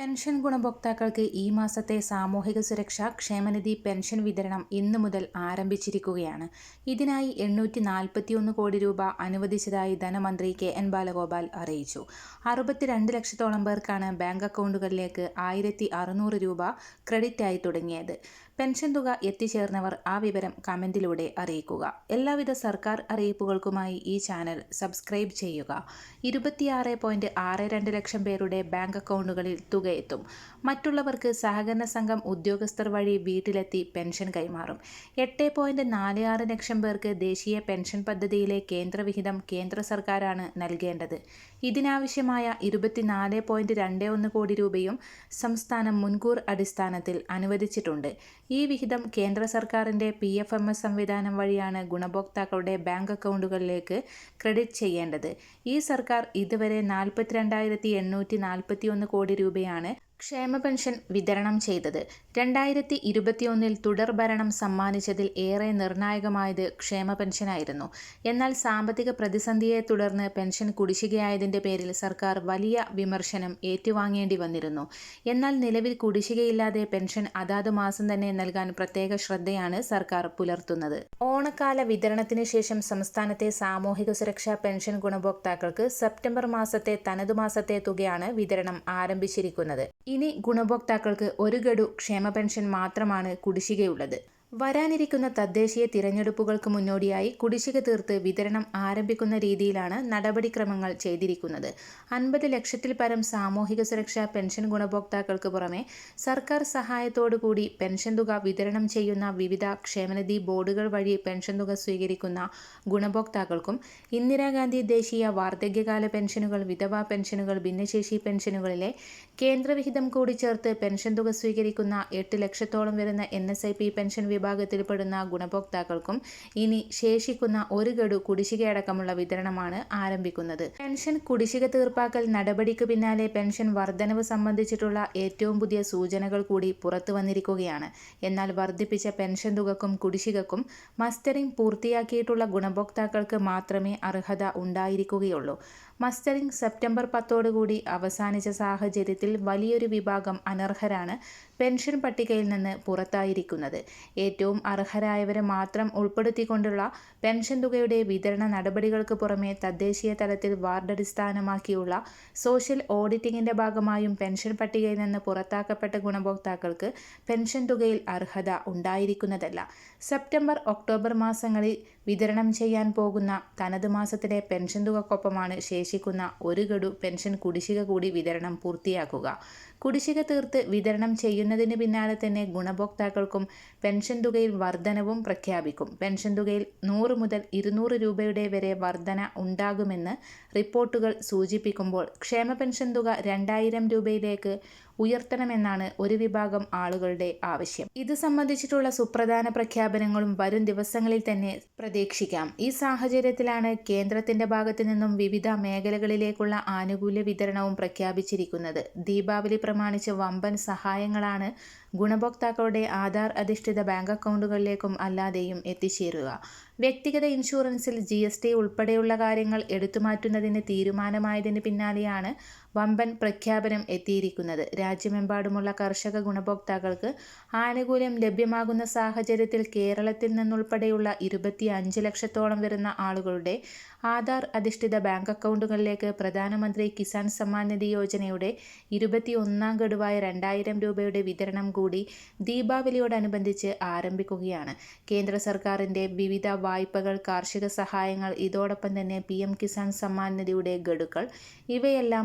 Pension ഗുണഭോക്താക്കൾക്ക് ഈ മാസത്തെ സാമൂഹിക സുരക്ഷാ ക്ഷേമനിധി പെൻഷൻ വിതരണം ഇന്നു മുതൽ ആരംഭിച്ചിരിക്കുകയാണ്. ഇതിനായി എണ്ണൂറ്റി നാൽപ്പത്തിയൊന്ന് കോടി രൂപ അനുവദിച്ചതായി ധനമന്ത്രി കെ എൻ ബാലഗോപാൽ അറിയിച്ചു. അറുപത്തിരണ്ട് ലക്ഷത്തോളം പേർക്കാണ് ബാങ്ക് അക്കൗണ്ടുകളിലേക്ക് ആയിരത്തി അറുന്നൂറ് രൂപ ക്രെഡിറ്റായി തുടങ്ങിയത്. പെൻഷൻ തുക എത്തിച്ചേർന്നവർ ആ വിവരം കമന്റിലൂടെ അറിയിക്കുക. എല്ലാവിധ സർക്കാർ അറിയിപ്പുകൾക്കുമായി ഈ ചാനൽ സബ്സ്ക്രൈബ് ചെയ്യുക. ഇരുപത്തിയാറ് പോയിന്റ് ആറ് രണ്ട് ലക്ഷം പേരുടെ ബാങ്ക് അക്കൗണ്ടുകളിൽ തുക എത്തും. മറ്റുള്ളവർക്ക് സഹകരണ സംഘം ഉദ്യോഗസ്ഥർ വഴി വീട്ടിലെത്തി പെൻഷൻ കൈമാറും. എട്ട് പോയിന്റ് നാല് ആറ് ലക്ഷം പേർക്ക് ദേശീയ പെൻഷൻ പദ്ധതിയിലെ കേന്ദ്രവിഹിതം കേന്ദ്ര സർക്കാരാണ് നൽകേണ്ടത്. ഇതിനാവശ്യമായ ഇരുപത്തിനാല് പോയിന്റ് രണ്ട് ഒന്ന് കോടി രൂപയും സംസ്ഥാനം മുൻകൂർ അടിസ്ഥാനത്തിൽ അനുവദിച്ചിട്ടുണ്ട്. ഈ വിഹിതം കേന്ദ്ര സർക്കാരിന്റെ പി എഫ് എം എസ് സംവിധാനം വഴിയാണ് ഗുണഭോക്താക്കളുടെ ബാങ്ക് അക്കൗണ്ടുകളിലേക്ക് ക്രെഡിറ്റ് ചെയ്യേണ്ടത്. ഈ സർക്കാർ ഇതുവരെ നാൽപ്പത്തിരണ്ടായിരത്തി എണ്ണൂറ്റി നാൽപ്പത്തി ഒന്ന് കോടി രൂപയാണ് ക്ഷേമ പെൻഷൻ വിതരണം ചെയ്തത്. രണ്ടായിരത്തി ഇരുപത്തിയൊന്നിൽ തുടർ ഭരണം സമ്മാനിച്ചതിൽ ഏറെ നിർണായകമായത് ക്ഷേമ പെൻഷനായിരുന്നു. എന്നാൽ സാമ്പത്തിക പ്രതിസന്ധിയെ തുടർന്ന് പെൻഷൻ കുടിശ്ശികയായതിന്റെ പേരിൽ സർക്കാർ വലിയ വിമർശനം ഏറ്റുവാങ്ങേണ്ടി വന്നിരുന്നു. എന്നാൽ നിലവിൽ കുടിശ്ശികയില്ലാതെ പെൻഷൻ അതാത് മാസം തന്നെ നൽകാൻ പ്രത്യേക ശ്രദ്ധയാണ് സർക്കാർ പുലർത്തുന്നത്. ഓണക്കാല വിതരണത്തിന് ശേഷം സംസ്ഥാനത്തെ സാമൂഹിക സുരക്ഷാ പെൻഷൻ ഗുണഭോക്താക്കൾക്ക് സെപ്റ്റംബർ മാസത്തെ തനതു മാസത്തെ തുകയാണ് വിതരണം ആരംഭിച്ചിരിക്കുന്നത്. ഇനി ഗുണഭോക്താക്കൾക്ക് ഒരു ഗഡു ക്ഷേമ പെൻഷൻ മാത്രമാണ് കുടിശ്ശികയുള്ളത് വരാനിരിക്കുന്ന തദ്ദേശീയ തിരഞ്ഞെടുപ്പുകൾക്ക് മുന്നോടിയായി കുടിശ്ശിക തീർത്ത് വിതരണം ആരംഭിക്കുന്ന രീതിയിലാണ് നടപടിക്രമങ്ങൾ ചെയ്തിരിക്കുന്നത്. അൻപത് ലക്ഷത്തിൽ പരം സാമൂഹിക സുരക്ഷാ പെൻഷൻ ഗുണഭോക്താക്കൾക്ക് പുറമെ സർക്കാർ സഹായത്തോടുകൂടി പെൻഷൻ തുക വിതരണം ചെയ്യുന്ന വിവിധ ക്ഷേമനിധി ബോർഡുകൾ വഴി പെൻഷൻ തുക സ്വീകരിക്കുന്ന ഗുണഭോക്താക്കൾക്കും ഇന്ദിരാഗാന്ധി ദേശീയ വാർദ്ധക്യകാല പെൻഷനുകൾ വിധവാ പെൻഷനുകൾ ഭിന്നശേഷി പെൻഷനുകളിലെ കേന്ദ്രവിഹിതം കൂടി ചേർത്ത് പെൻഷൻ തുക സ്വീകരിക്കുന്ന എട്ട് ലക്ഷത്തോളം വരുന്ന N S I P pension വിഭാഗത്തിൽപ്പെടുന്ന ഗുണഭോക്താക്കൾക്കും ഇനി ശേഷിക്കുന്ന ഒരു ഗഡു കുടിശ്ശികയടക്കമുള്ള വിതരണമാണ് ആരംഭിക്കുന്നത്. പെൻഷൻ കുടിശ്ശിക തീർപ്പാക്കൽ നടപടിക്ക് പിന്നാലെ പെൻഷൻ വർധനവ് സംബന്ധിച്ചിട്ടുള്ള ഏറ്റവും പുതിയ സൂചനകൾ കൂടി പുറത്തു വന്നിരിക്കുകയാണ്. എന്നാൽ വർദ്ധിപ്പിച്ച പെൻഷൻ തുകക്കും കുടിശ്ശികക്കും മസ്റ്ററിംഗ് പൂർത്തിയാക്കിയിട്ടുള്ള ഗുണഭോക്താക്കൾക്ക് മാത്രമേ അർഹത ഉണ്ടായിരിക്കുകയുള്ളൂ. മസ്റ്ററിംഗ് സെപ്റ്റംബർ പത്തോടുകൂടി അവസാനിച്ച സാഹചര്യത്തിൽ വലിയൊരു വിഭാഗം അനർഹരാണ് പെൻഷൻ പട്ടികയിൽ നിന്ന് പുറത്തായിരിക്കുന്നത്. ഏറ്റവും അർഹരായവരെ മാത്രം ഉൾപ്പെടുത്തിക്കൊണ്ടുള്ള പെൻഷൻ തുകയുടെ വിതരണ നടപടികൾക്ക് പുറമെ തദ്ദേശീയ തലത്തിൽ വാർഡ് അടിസ്ഥാനമാക്കിയുള്ള സോഷ്യൽ ഓഡിറ്റിംഗിന്റെ ഭാഗമായും പെൻഷൻ പട്ടികയിൽ നിന്ന് പുറത്താക്കപ്പെട്ട ഗുണഭോക്താക്കൾക്ക് പെൻഷൻ തുകയിൽ അർഹത ഉണ്ടായിരിക്കുന്നതല്ല. സെപ്റ്റംബർ ഒക്ടോബർ മാസങ്ങളിൽ വിതരണം ചെയ്യാൻ പോകുന്ന തനത് മാസത്തിലെ പെൻഷൻ തുകക്കൊപ്പമാണ് ശേഷിക്കുന്ന ഒരു ഗഡു പെൻഷൻ കുടിശ്ശിക കൂടി വിതരണം പൂർത്തിയാക്കുക. കുടിശ്ശിക തീർത്ത് വിതരണം ചെയ്യുന്നതിന് പിന്നാലെ തന്നെ ഗുണഭോക്താക്കൾക്കും പെൻഷൻ തുകയിൽ വർധനവും പ്രഖ്യാപിക്കും. പെൻഷൻ തുകയിൽ നൂറ് മുതൽ ഇരുന്നൂറ് രൂപയുടെ വരെ വർധന ഉണ്ടാകുമെന്ന് റിപ്പോർട്ടുകൾ സൂചിപ്പിക്കുമ്പോൾ ക്ഷേമ പെൻഷൻ തുക രണ്ടായിരം രൂപയിലേക്ക് ഉയർത്തണമെന്നാണ് ഒരു വിഭാഗം ആളുകളുടെ ആവശ്യം. ഇത് സംബന്ധിച്ചിട്ടുള്ള സുപ്രധാന പ്രഖ്യാപനങ്ങളും വരും ദിവസങ്ങളിൽ തന്നെ പ്രതീക്ഷിക്കാം. ഈ സാഹചര്യത്തിലാണ് കേന്ദ്രത്തിന്റെ ഭാഗത്തു നിന്നും വിവിധ മേഖലകളിലേക്കുള്ള ആനുകൂല്യ വിതരണവും പ്രഖ്യാപിച്ചിരിക്കുന്നത്. ദീപാവലി പ്രമാണിച്ച് വമ്പൻ സഹായങ്ങളാണ് ഗുണഭോക്താക്കളുടെ ആധാർ അധിഷ്ഠിത ബാങ്ക് അക്കൗണ്ടുകളിലേക്കും അല്ലാതെയും എത്തിച്ചേരുക. വ്യക്തിഗത ഇൻഷുറൻസിൽ ജി എസ് ടി ഉൾപ്പെടെയുള്ള കാര്യങ്ങൾ എടുത്തുമാറ്റുന്നതിന് തീരുമാനമായതിന് പിന്നാലെയാണ് വമ്പൻ പ്രഖ്യാപനം എത്തിയിരിക്കുന്നത്. രാജ്യമെമ്പാടുമുള്ള കർഷക ഗുണഭോക്താക്കൾക്ക് ആനുകൂല്യം ലഭ്യമാകുന്ന സാഹചര്യത്തിൽ കേരളത്തിൽ നിന്നുൾപ്പെടെയുള്ള ഇരുപത്തി അഞ്ച് ലക്ഷത്തോളം വരുന്ന ആളുകളുടെ ആധാർ അധിഷ്ഠിത ബാങ്ക് അക്കൗണ്ടുകളിലേക്ക് പ്രധാനമന്ത്രി കിസാൻ സമ്മാൻ നിധി യോജനയുടെ ഇരുപത്തി ഒന്നാം ഗഡുവായ രണ്ടായിരം രൂപയുടെ വിതരണം കൂടി ദീപാവലിയോടനുബന്ധിച്ച് ആരംഭിക്കുകയാണ്. കേന്ദ്ര സർക്കാരിന്റെ വിവിധ വായ്പകൾ കാർഷിക സഹായങ്ങൾ ഇതോടൊപ്പം തന്നെ പി കിസാൻ സമ്മാൻ നിധിയുടെ ഗഡുക്കൾ ഇവയെല്ലാം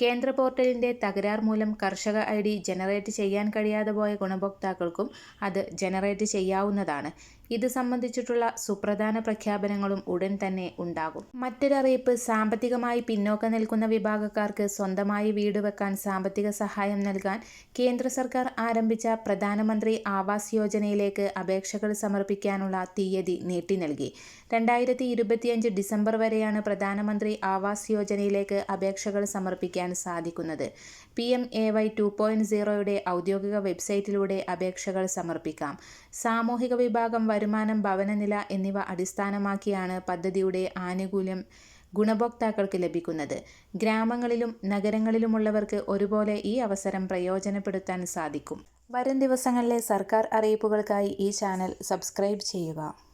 കേന്ദ്ര പോർട്ടലിന്റെ തകരാർ മൂലം കർഷക ഐ ഡി ജനറേറ്റ് ചെയ്യാൻ കഴിയാതെ പോയ ഗുണഭോക്താക്കൾക്കും അത് ജനറേറ്റ് ചെയ്യാവുന്നതാണ്. ഇത് സംബന്ധിച്ചിട്ടുള്ള സുപ്രധാന പ്രഖ്യാപനങ്ങളും ഉടൻ തന്നെ ഉണ്ടാകും. മറ്റൊരറിയിപ്പ് സാമ്പത്തികമായി പിന്നോക്കം നിൽക്കുന്ന വിഭാഗക്കാർക്ക് സ്വന്തമായി വീട് വെക്കാൻ സാമ്പത്തിക സഹായം നൽകാൻ കേന്ദ്ര സർക്കാർ ആരംഭിച്ച പ്രധാനമന്ത്രി ആവാസ് യോജനയിലേക്ക് അപേക്ഷകൾ സമർപ്പിക്കാനുള്ള തീയതി നീട്ടി നൽകി. രണ്ടായിരത്തി ഡിസംബർ വരെയാണ് പ്രധാനമന്ത്രി ആവാസ് യോജനയിലേക്ക് അപേക്ഷകൾ സമർപ്പിക്കാൻ സാധിക്കുന്നത്. P M A Y two point സീറോയുടെ ഔദ്യോഗിക വെബ്സൈറ്റിലൂടെ അപേക്ഷകൾ സമർപ്പിക്കാം. സാമൂഹിക വിഭാഗം വരുമാനം ഭവനനില എന്നിവ അടിസ്ഥാനമാക്കിയാണ് പദ്ധതിയുടെ ആനുകൂല്യം ഗുണഭോക്താക്കൾക്ക് ലഭിക്കുന്നത്. ഗ്രാമങ്ങളിലും നഗരങ്ങളിലുമുള്ളവർക്ക് ഒരുപോലെ ഈ അവസരം പ്രയോജനപ്പെടുത്താൻ സാധിക്കും. വരും ദിവസങ്ങളിലെ സർക്കാർ അറിയിപ്പുകൾക്കായി ഈ ചാനൽ സബ്സ്ക്രൈബ് ചെയ്യുക.